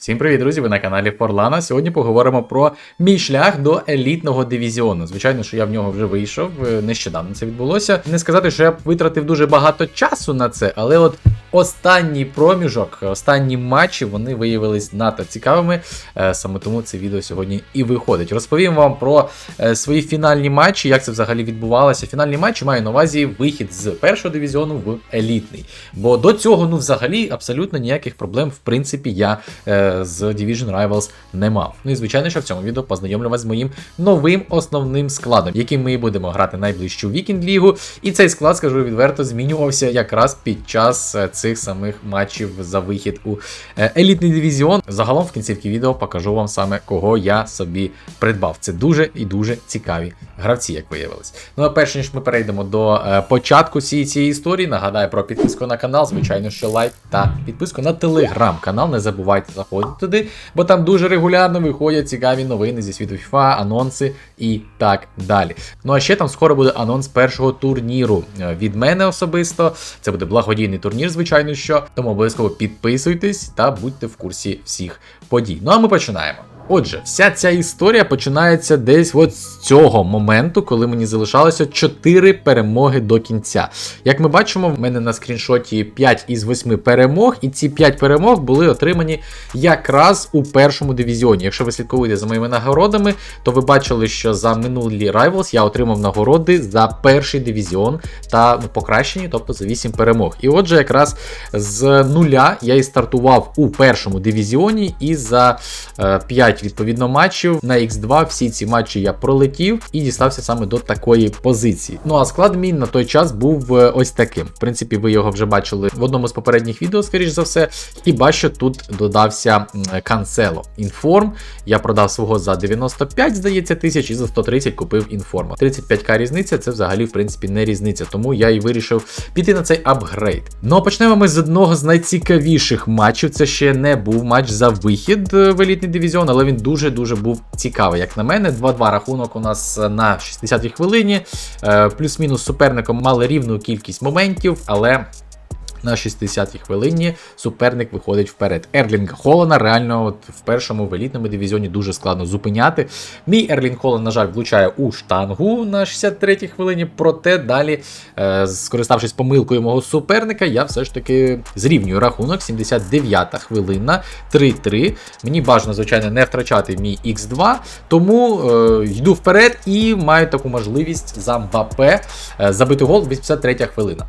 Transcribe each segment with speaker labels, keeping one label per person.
Speaker 1: Всім привіт, друзі! Ви на каналі Форлана. Сьогодні поговоримо про мій шлях до елітного дивізіону. Звичайно, що я в нього вже вийшов. е, Нещодавно це відбулося. Не сказати, що я витратив дуже багато часу на це, але от останній проміжок, останні матчі вони виявились надто цікавими. Е, Саме тому це відео сьогодні і виходить. Розповім вам про е, свої фінальні матчі, як це взагалі відбувалося. Фінальні матчі маю на увазі вихід з першого дивізіону в елітний. Бо до цього, ну, взагалі, абсолютно ніяких проблем, в принципі, я з Division Rivals не мав. Ну і звичайно, що в цьому відео познайомлю вас з моїм новим основним складом, яким ми будемо грати найближчу вікінд лігу. І цей склад, скажу відверто, змінювався якраз під час е, цих самих матчів за вихід у е, елітний дивізіон. Загалом в кінцівці відео покажу вам саме кого я собі придбав. Це дуже і дуже цікаві гравці, як виявилось. Ну а перш ніж ми перейдемо до е, початку цієї цієї історії, нагадаю про підписку на канал, звичайно, що лайк та підписку на телеграм-канал. Не забувайте заходити туди, бо там дуже регулярно виходять цікаві новини зі світу FIFA, анонси і так далі. Ну а ще там скоро буде анонс першого турніру е, від мене особисто. Це буде благодійний турнір, звичайно, що тому обов'язково підписуйтесь та будьте в курсі всіх подій. Ну а ми починаємо. Отже, вся ця історія починається десь от з цього моменту, коли мені залишалося 4 перемоги до кінця. Як ми бачимо, в мене на скріншоті 5 із 8 перемог, і ці 5 перемог були отримані якраз у першому дивізіоні. Якщо ви слідкуєте за моїми нагородами, то ви бачили, що за минулі Rivals я отримав нагороди за перший дивізіон та ну, покращені, тобто за 8 перемог. І отже, якраз з нуля я і стартував у першому дивізіоні, і за е, 5 відповідно матчів на X2 всі ці матчі я пролетів і дістався саме до такої позиції. Ну а склад мій на той час був е, ось таким. В принципі, ви його вже бачили в одному з попередніх відео, скоріш за все. Хіба що тут додався Cancelo Інформ. Я продав свого за 95, здається, тисяч і за 130 купив інформа. 35к різниця це взагалі, в принципі, не різниця, тому я і вирішив піти на цей апгрейд. Ну а почнемо ми з одного з найцікавіших матчів. Це ще не був матч за вихід е, в елітний дивізіон, але він дуже-дуже був цікавий. Як на мене, 2-2 рахунок у нас на 60-й хвилині. Е, Плюс-мінус суперником мали рівну кількість моментів, але. На 60-й хвилині суперник виходить вперед. Ерлінга Холлана реально от в першому в елітному дивізіоні дуже складно зупиняти. Мій Ерлінг Холлан, на жаль, влучає у штангу на 63-й хвилині, проте далі, е, скориставшись помилкою мого суперника, я все ж таки зрівнюю рахунок. 79-та хвилина, 3-3. Мені бажано, звичайно, не втрачати мій X2, тому е, йду вперед і маю таку можливість за Мбапе е, забити гол 83 хвилина.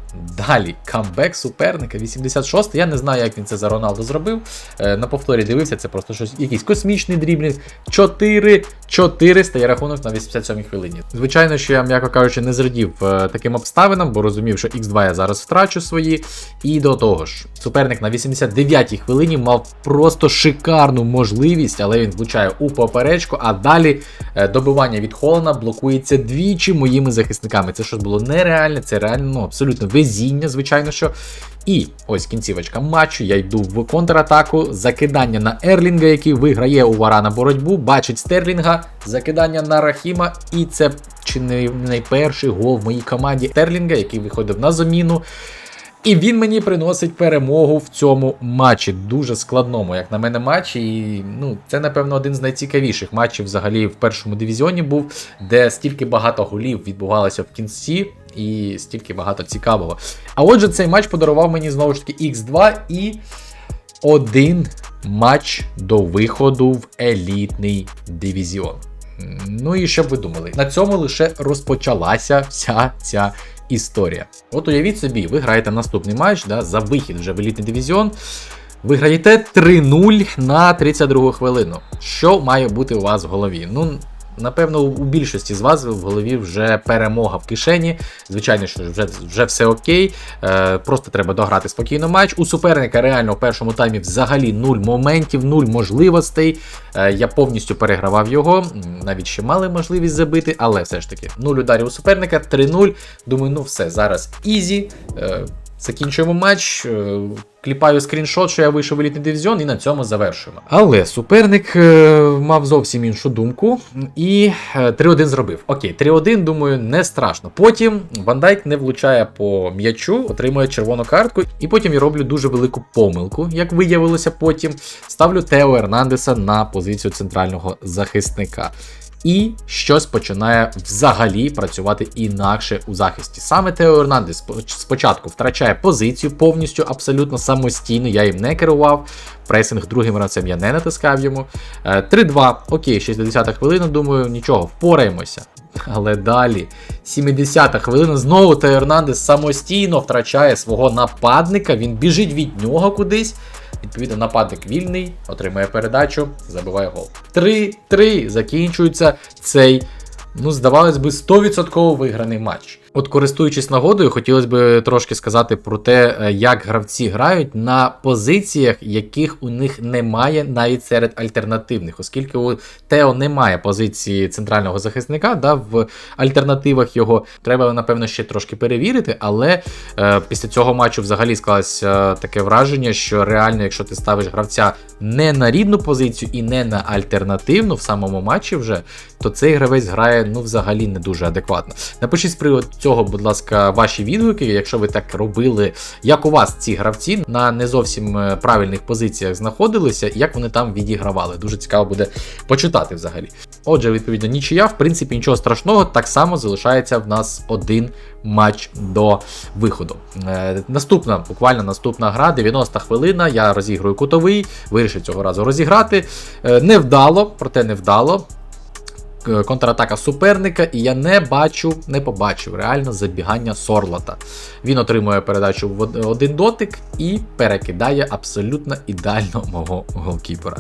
Speaker 1: Далі камбек суперника, 86 Я не знаю, як він це за Роналдо зробив. Е, на повторі дивився, це просто щось, якийсь космічний дріблінг. 4-4 стає рахунок на 87-й хвилині. Звичайно, що я, м'яко кажучи, не зрадів е, таким обставинам, бо розумів, що X2 я зараз втрачу свої. І до того ж, суперник на 89-й хвилині мав просто шикарну можливість, але він влучає у поперечку, а далі е, добивання від Холлана блокується двічі моїми захисниками. Це щось було нереальне, це реально ну, абсолютно везіння, звичайно що. І ось кінцівочка матчу. Я йду в контратаку. Закидання на Ерлінга, який виграє у Варана боротьбу. Бачить Стерлінга, закидання на Рахіма. І це чи не найперший гол в моїй команді Стерлінга, який виходив на заміну. І він мені приносить перемогу в цьому матчі. Дуже складному, як на мене, матчі. І ну, це, напевно, один з найцікавіших матчів взагалі в першому дивізіоні був, де стільки багато голів відбувалося в кінці, і стільки багато цікавого. А отже, цей матч подарував мені знову ж таки X2 і один матч до виходу в елітний дивізіон. Ну і що б ви думали? На цьому лише розпочалася вся ця історія. От уявіть собі, ви граєте наступний матч да, за вихід вже в елітний дивізіон. Ви граєте 3-0 на 32 хвилину. Що має бути у вас в голові? Ну, напевно, у більшості з вас в голові вже перемога в кишені. Звичайно, що вже вже все окей. Е, Просто треба дограти спокійно матч. У суперника реально в першому таймі взагалі нуль моментів, нуль можливостей. Е, Я повністю перегравав його. Навіть ще мали можливість забити, але все ж таки нуль ударів у суперника, 3-0. Думаю, ну все, зараз ізі. Е, Закінчуємо матч. Е, Кліпаю скріншот, що я вийшов в елітний дивізіон, і на цьому завершуємо. Але суперник е, мав зовсім іншу думку і е, 3-1 зробив. Окей, 3-1, думаю, не страшно. Потім Ван Дайк не влучає по м'ячу, отримує червону картку, і потім я роблю дуже велику помилку, як виявилося потім. Ставлю Тео Ернандеса на позицію центрального захисника. І щось починає взагалі працювати інакше у захисті. Саме Тео Ернандес спочатку втрачає позицію повністю абсолютно самостійно. Я їм не керував. Пресинг другим гравцем я не натискав йому. Е, 3-2. Окей, 60-та хвилина, думаю, нічого, впораємося. Але далі, 70-та хвилина, знову Тео самостійно втрачає свого нападника. Він біжить від нього кудись. Відповідно, нападник вільний, отримує передачу, забиває гол. 3-3 закінчується цей, ну, здавалось би, 100% виграний матч. От, користуючись нагодою, хотілося б трошки сказати про те, е, як гравці грають на позиціях, яких у них немає навіть серед альтернативних, оскільки у Тео немає позиції центрального захисника, да, в альтернативах його треба, напевно, ще трошки перевірити, але е, після цього матчу взагалі склалося таке враження, що реально, якщо ти ставиш гравця не на рідну позицію і не на альтернативну в самому матчі вже, то цей гравець грає ну взагалі не дуже адекватно. Напишіть з приводу цього, будь ласка, ваші відгуки, якщо ви так робили, як у вас ці гравці на не зовсім е, правильних позиціях знаходилися, як вони там відігравали. Дуже цікаво буде почитати взагалі. Отже, відповідно, нічия, в принципі, нічого страшного, так само залишається в нас один матч до виходу. Е, наступна, буквально наступна гра, 90 хвилина. Я розіграю кутовий, вирішив цього разу розіграти. Е, невдало, проте невдало. К- Контратака суперника, і я не бачу, не побачив реально забігання Сорлата. Він отримує передачу в один дотик і перекидає абсолютно ідеально мого голкіпера.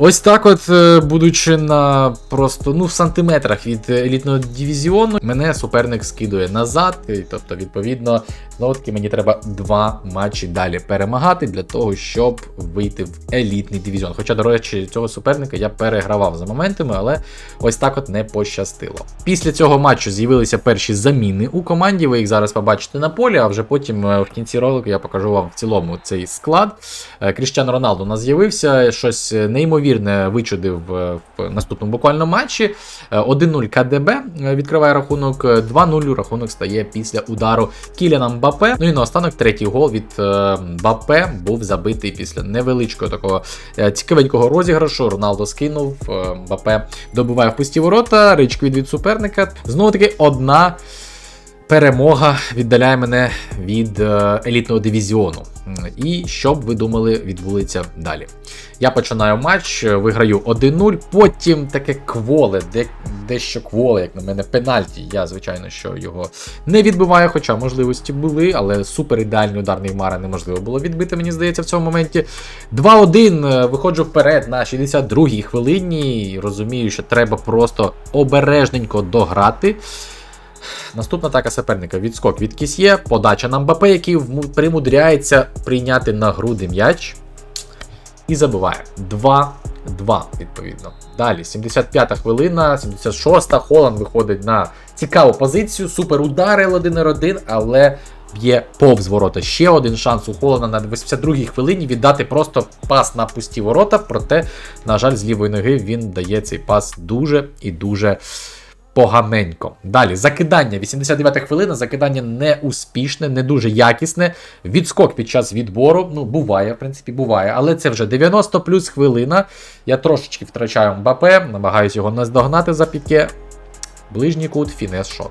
Speaker 1: Ось так, от, е, будучи на просто ну в сантиметрах від елітного дивізіону, мене суперник скидує назад. І, тобто, відповідно, знову таки мені треба два матчі далі перемагати для того, щоб вийти в елітний дивізіон. Хоча, до речі, цього суперника я перегравав за моментами, але ось так от не пощастило. Після цього матчу з'явилися перші заміни у команді. Ви їх зараз побачите на полі, а вже потім е, в кінці ролику я покажу вам в цілому цей склад. Е, Кріштіану Роналду у нас з'явився, щось неймовірне вичудив е, в наступному буквально матчі. Е, 1-0 КДБ е, відкриває рахунок, е, 2-0 рахунок стає після удару Кіляна Мбапе. Ну і наостанок третій гол від е, Мбапе був забитий після невеличкого такого е, цікавенького розіграшу. Роналдо скинув, е, Мбапе добиває в пусті ворота, ричквід від суперника. Знову таки одна перемога віддаляє мене від е, елітного дивізіону. І що б ви думали, відбудеться далі. Я починаю матч, е, виграю 1-0, потім таке кволе, де, дещо кволе, як на мене, пенальті. Я, звичайно, що його не відбиваю, хоча можливості були, але супер ідеальний ударний Мара неможливо було відбити, мені здається, в цьому моменті. 2-1, е, виходжу вперед на 62-й хвилині. Розумію, що треба просто обережненько дограти. Наступна атака суперника. Відскок від Кісьє, подача на Мбапе, який примудряється прийняти на груди м'яч. І забиває. 2-2, відповідно. Далі, 75-та хвилина, 76-та. Холланд виходить на цікаву позицію. Супер удари 1-1, але б'є повз ворота. Ще один шанс у Холланда на 82-й хвилині віддати просто пас на пусті ворота. Проте, на жаль, з лівої ноги він дає цей пас дуже і дуже поганенько. Далі, закидання. 89 хвилина, закидання не успішне, не дуже якісне. Відскок під час відбору. Ну, буває, в принципі, буває. Але це вже 90 плюс хвилина. Я трошечки втрачаю Мбапе, намагаюся його наздогнати за піке. Ближній кут, фінес шот.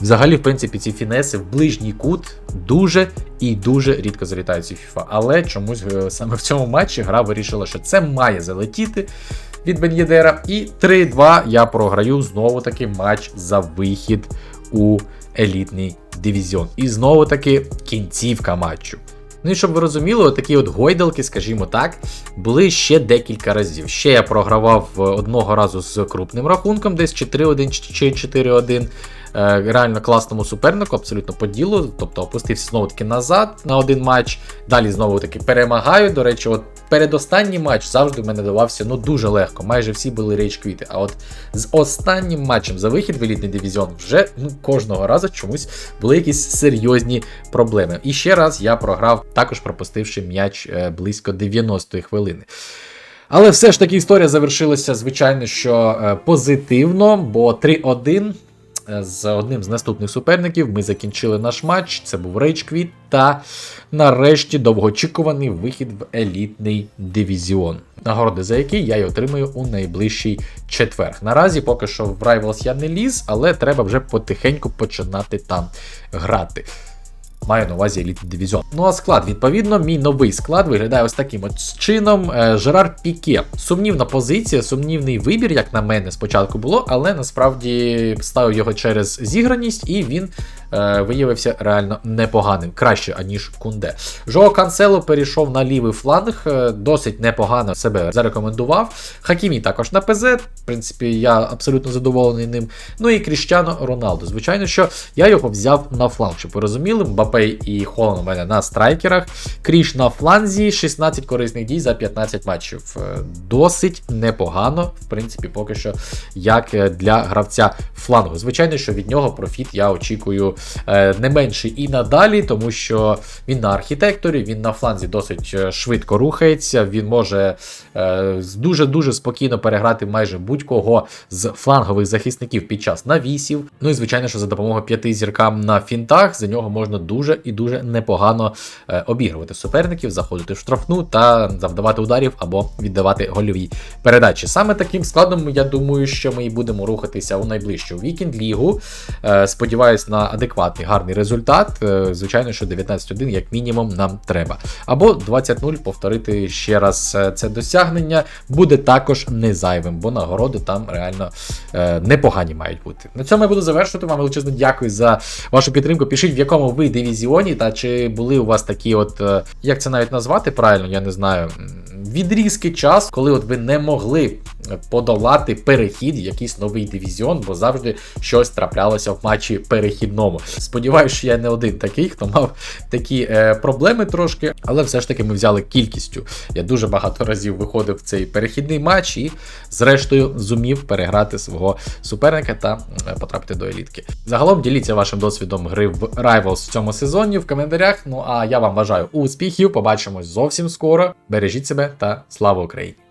Speaker 1: Взагалі, в принципі, ці фінеси в ближній кут дуже і дуже рідко залітають у FIFA. Але чомусь е, саме в цьому матчі гра вирішила, що це має залетіти від Бен'єдера. І 3-2 я програю знову таки матч за вихід у елітний дивізіон. І знову таки кінцівка матчу. Ну і щоб ви розуміли, такі от гойдалки, скажімо так, були ще декілька разів. Ще я програвав е, одного разу з крупним рахунком, десь 4-1 чи 4-1. Е, реально класному супернику, абсолютно по ділу. Тобто опустився знову таки назад на один матч. Далі знову таки перемагаю. До речі, от передостанній матч завжди в мене давався ну дуже легко. Майже всі були рейдж квіти. А от з останнім матчем за вихід в елітний дивізіон вже ну, кожного разу чомусь були якісь серйозні проблеми. І ще раз я програв, також пропустивши м'яч е, близько 90-ї хвилини. Але все ж таки історія завершилася, звичайно, що е, позитивно, бо 3-1 е, з одним з наступних суперників ми закінчили наш матч. Це був Рейчквіт та нарешті довгоочікуваний вихід в елітний дивізіон. Нагороди, за які я й отримаю у найближчий четвер. Наразі поки що в Rivals я не ліз, але треба вже потихеньку починати там грати. Маю на увазі елітний дивізіон. Ну а склад, відповідно, мій новий склад виглядає ось таким от чином. Е, Жерар Піке. Сумнівна позиція, сумнівний вибір, як на мене, спочатку було, але насправді ставив його через зіграність, і він виявився реально непоганим, краще, аніж Кунде. Жоо Канцело перейшов на лівий фланг, е, досить непогано себе зарекомендував. Хакімі також на ПЗ. В принципі, я абсолютно задоволений ним. Ну і Кріщано Роналду. Звичайно, що я його взяв на фланг, щоб ви розуміли. Мбапе і Холланд у мене на страйкерах. Кріш на фланзі, 16 корисних дій за 15 матчів. Е, Досить непогано, в принципі, поки що, як е, для гравця флангу. Звичайно, що від нього профіт я очікую е, не менший і надалі, тому що він на архітекторі, він на фланзі досить е, швидко рухається. Він може е, дуже-дуже спокійно переграти майже будь-кого з флангових захисників під час навісів. Ну і звичайно, що за допомогою п'яти зіркам на фінтах за нього можна дуже і дуже непогано е, обігрувати суперників, заходити в штрафну та завдавати ударів або віддавати гольові передачі. Саме таким складом, я думаю, що ми і будемо рухатися у найближчу вікенд лігу. Е, сподіваюсь на адекватний гарний результат. Е, звичайно, що 19-1 як мінімум нам треба. Або 20-0 повторити ще раз е, це досягнення буде також не зайвим, бо нагороди там реально е, непогані мають бути. На цьому я буду завершувати. Вам величезно дякую за вашу підтримку. Пишіть, в якому ви дивізіоні, та чи були у вас такі, от як це навіть назвати правильно, я не знаю. Відрізки часу, коли от ви не могли подолати перехід, якийсь новий дивізіон, бо завжди щось траплялося в матчі перехідному. Сподіваюся, що я не один такий, хто мав такі е, проблеми трошки, але все ж таки ми взяли кількістю. Я дуже багато разів виходив в цей перехідний матч і, зрештою, зумів переграти свого суперника та е, потрапити до елітки. Загалом діліться вашим досвідом гри в Rivals в цьому сезоні в коментарях. Ну а я вам бажаю успіхів. Побачимось зовсім скоро. Бережіть себе та слава Україні!